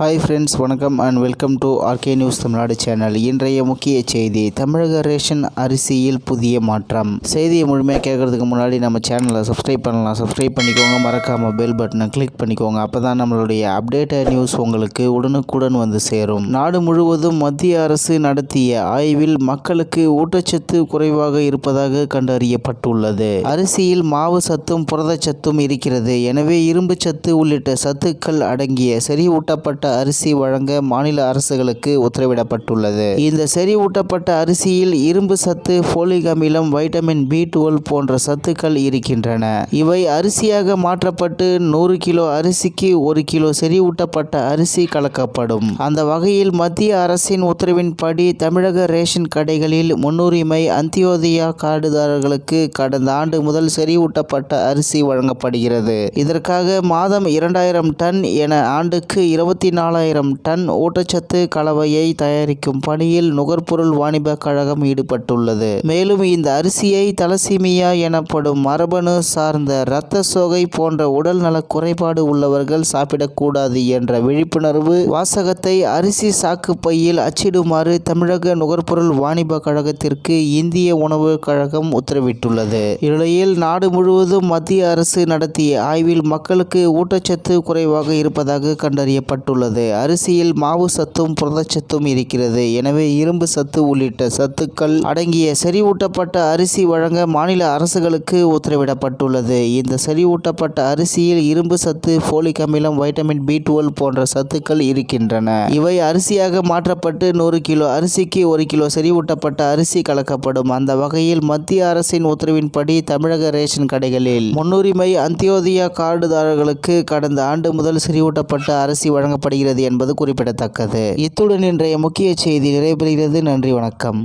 Hi friends வணக்கம் and welcome to R K news Tamil Nadu channel இன்றைய முக்கிய செய்தி தமிழக ரேஷன் அரிசியில் புதிய மாற்றம். செய்தியை முழுமையாக கேட்கறதுக்கு முன்னாடி நம்ம சேனலை சப்ஸ்கிரைப் பண்ணலாம். சப்ஸ்கிரைப் பண்ணிக்கோங்க மறக்காமல் பெல் பட்டனை கிளிக் பண்ணிக்கோங்க. அப்போ தான் நம்மளுடைய அப்டேட்டட் நியூஸ் உங்களுக்கு உடனுக்குடன் வந்து சேரும். நாடு முழுவதும் மத்திய அரசு நடத்திய ஆய்வில் மக்களுக்கு ஊட்டச்சத்து குறைவாக இருப்பதாக கண்டறியப்பட்டுள்ளது. அரிசியில் மாவு சத்தும் புரதச்சத்தும் இருக்கிறது. எனவே இரும்பு சத்து உள்ளிட்ட சத்துக்கள் அடங்கிய செறிவூட்டப்பட்ட அரிசி வழங்க மாநில அரசுகளுக்கு உத்தரவிடப்பட்டுள்ளது. இந்த செறிவூட்டப்பட்ட அரிசியில் இரும்பு சத்து போலிக் அமிலம் வைட்டமின் பி டுவெல் போன்ற சத்துக்கள் இருக்கின்றன. இவை அரிசியாக மாற்றப்பட்டு நூறு கிலோ அரிசிக்கு ஒரு கிலோ செறிவூட்டப்பட்ட அரிசி கலக்கப்படும். அந்த வகையில் மத்திய அரசின் உத்தரவின்படி தமிழக ரேஷன் கடைகளில் முன்னுரிமை அந்தியோதயா கார்டுதாரர்களுக்கு கடந்த ஆண்டு முதல் செறிவூட்டப்பட்ட அரிசி வழங்கப்படுகிறது. இதற்காக மாதம் இரண்டாயிரம் டன் என ஆண்டுக்கு இருபத்தி நாலாயிரம் டன் ஊட்டச்சத்து கலவையை தயாரிக்கும் பணியில் நுகர்பொருள் வாணிப கழகம் ஈடுபட்டுள்ளது. மேலும் இந்த அரிசியை தலசீமியா எனப்படும் மரபணு சார்ந்த இரத்த சோகை போன்ற உடல் நல குறைபாடு உள்ளவர்கள் சாப்பிடக்கூடாது என்ற விழிப்புணர்வு வாசகத்தை அரிசி சாக்கு பையில் அச்சிடுமாறு தமிழக நுகர்பொருள் வாணிப கழகத்திற்கு இந்திய உணவு கழகம் உத்தரவிட்டுள்ளது. இந்நிலையில் நாடு முழுவதும் மத்திய அரசு நடத்திய ஆய்வில் மக்களுக்கு ஊட்டச்சத்து குறைவாக இருப்பதாக கண்டறியப்பட்டுள்ளது. அரிசியில் மாவு சத்தும் புரதச்சத்தும் இருக்கிறது. எனவே இரும்பு சத்து உள்ளிட்ட சத்துக்கள் அடங்கிய செறிவூட்டப்பட்ட அரிசி வழங்க மாநில அரசுகளுக்கு உத்தரவிடப்பட்டுள்ளது. இந்த செறிவூட்டப்பட்ட அரிசியில் இரும்பு சத்து போலிக் அமிலம் வைட்டமின் பி டுவெல் போன்ற சத்துக்கள் இருக்கின்றன. இவை அரிசியாக மாற்றப்பட்டு நூறு கிலோ அரிசிக்கு ஒரு கிலோ செறிவூட்டப்பட்ட அரிசி கலக்கப்படும். அந்த வகையில் மத்திய அரசின் உத்தரவின்படி தமிழக ரேஷன் கடைகளில் முன்னுரிமை அந்தியோதயா கார்டுதாரர்களுக்கு கடந்த ஆண்டு முதல் செறிவூட்டப்பட்ட அரிசி வழங்கப்படுகிறது என்பது குறிப்பிடத்தக்கது. இத்துடன் இன்றைய முக்கிய செய்தி நிறைவு பெறுகிறது நன்றி வணக்கம்.